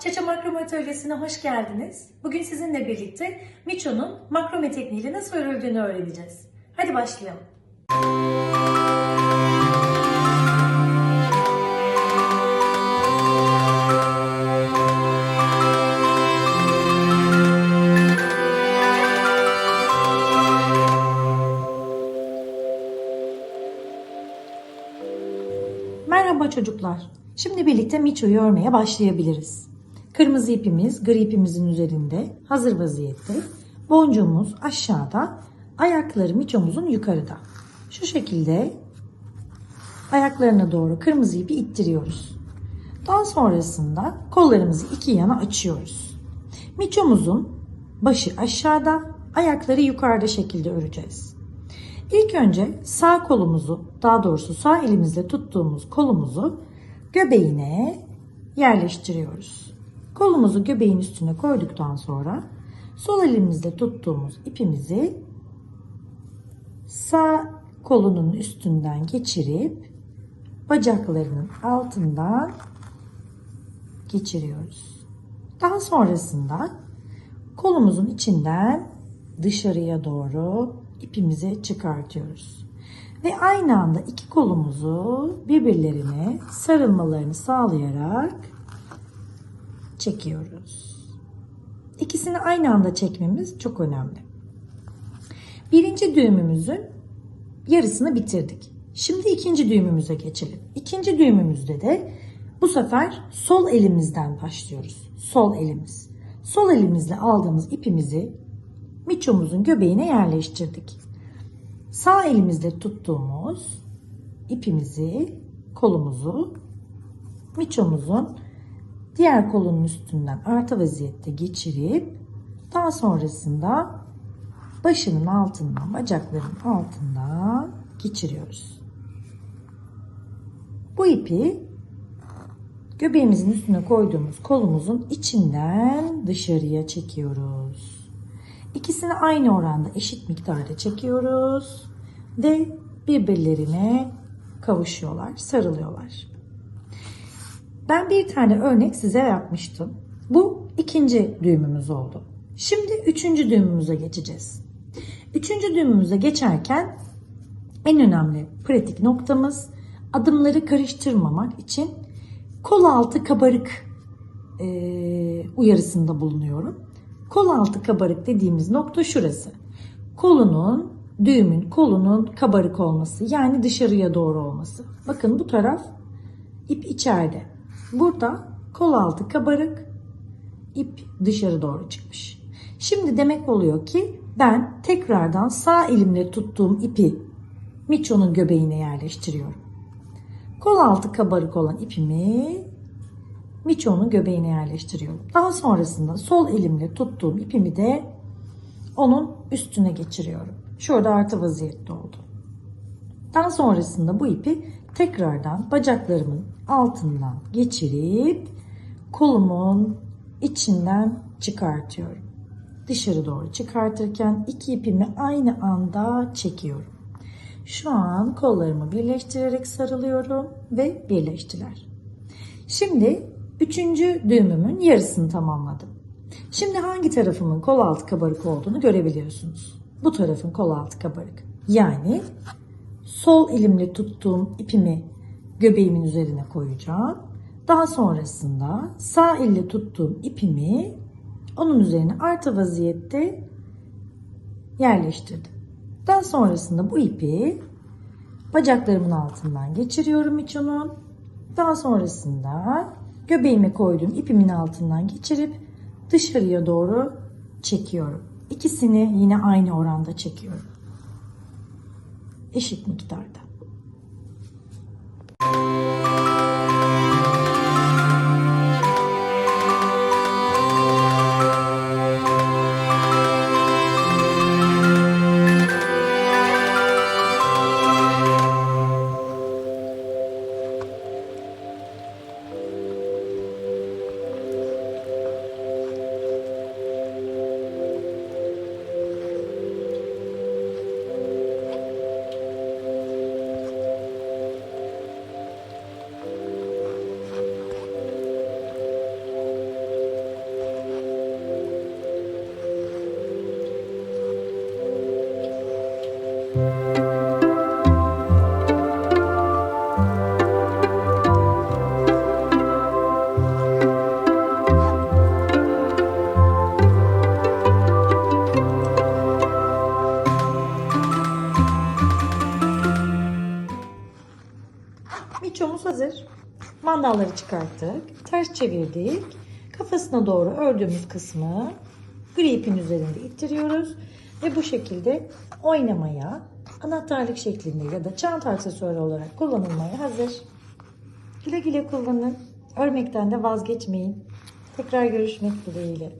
Çaça Makrome Atölyesi'ne hoş geldiniz. Bugün sizinle birlikte Miço'nun makrome tekniğiyle nasıl örüldüğünü öğreneceğiz. Hadi başlayalım. Merhaba çocuklar. Şimdi birlikte Miço'yu örmeye başlayabiliriz. Kırmızı ipimiz gri ipimizin üzerinde hazır vaziyette. Boncuğumuz aşağıda, ayakları Miço'muzun yukarıda. Şu şekilde ayaklarına doğru kırmızı ipi ittiriyoruz. Daha sonrasında kollarımızı iki yana açıyoruz. Miço'muzun başı aşağıda, ayakları yukarıda şekilde öreceğiz. İlk önce sağ kolumuzu, daha doğrusu sağ elimizle tuttuğumuz kolumuzu göbeğine yerleştiriyoruz. Kolumuzu göbeğin üstüne koyduktan sonra sol elimizle tuttuğumuz ipimizi sağ kolunun üstünden geçirip bacaklarının altından geçiriyoruz. Daha sonrasında kolumuzun içinden dışarıya doğru ipimizi çıkartıyoruz. Ve aynı anda iki kolumuzu birbirlerine sarılmalarını sağlayarak çekiyoruz. İkisini aynı anda çekmemiz çok önemli. Birinci düğümümüzün yarısını bitirdik. Şimdi ikinci düğümümüze geçelim. İkinci düğümümüzde de bu sefer sol elimizden başlıyoruz. Sol elimiz. Sol elimizle aldığımız ipimizi miçomuzun göbeğine yerleştirdik. Sağ elimizle tuttuğumuz ipimizi, kolumuzu miçomuzun diğer kolunun üstünden arta vaziyette geçirip daha sonrasında başının altından, bacakların altından geçiriyoruz. Bu ipi göbeğimizin üstüne koyduğumuz kolumuzun içinden dışarıya çekiyoruz. İkisini aynı oranda eşit miktarda çekiyoruz ve birbirlerine kavuşuyorlar, sarılıyorlar. Ben bir tane örnek size yapmıştım. Bu ikinci düğümümüz oldu. Şimdi üçüncü düğümümüze geçeceğiz. Üçüncü düğümümüze geçerken en önemli pratik noktamız adımları karıştırmamak için kol altı kabarık e, uyarısında bulunuyorum. Kol altı kabarık dediğimiz nokta şurası. Kolunun, düğümün kolunun kabarık olması yani dışarıya doğru olması. Bakın bu taraf ip içeride. Burada kol altı kabarık, ip dışarı doğru çıkmış. Şimdi demek oluyor ki ben tekrardan sağ elimle tuttuğum ipi miçonun göbeğine yerleştiriyorum. Kol altı kabarık olan ipimi miçonun göbeğine yerleştiriyorum. Daha sonrasında sol elimle tuttuğum ipimi de onun üstüne geçiriyorum. Şurada artı vaziyette oldu. Daha sonrasında bu ipi tekrardan bacaklarımın altından geçirip kolumun içinden çıkartıyorum. Dışarı doğru çıkartırken iki ipimi aynı anda çekiyorum. Şu an kollarımı birleştirerek sarılıyorum ve birleştiler. Şimdi üçüncü düğümümün yarısını tamamladım. Şimdi hangi tarafımın kol altı kabarık olduğunu görebiliyorsunuz. Bu tarafın kol altı kabarık. Yani sol elimle tuttuğum ipimi göbeğimin üzerine koyacağım. Daha sonrasında sağ elle tuttuğum ipimi onun üzerine artı vaziyette yerleştirdim. Daha sonrasında bu ipi bacaklarımın altından geçiriyorum miçonun. Daha sonrasında göbeğime koyduğum ipimin altından geçirip dışarıya doğru çekiyorum. İkisini yine aynı oranda çekiyorum. Eşit miktarda. Miçomuz hazır. Mandalları çıkarttık. Ters çevirdik. Kafasına doğru ördüğümüz kısmı gri ipin üzerinde ittiriyoruz. Ve bu şekilde oynamaya, anahtarlık şeklinde ya da çanta aksesuarı olarak kullanılmaya hazır. Güle güle kullanın. Örmekten de vazgeçmeyin. Tekrar görüşmek dileğiyle.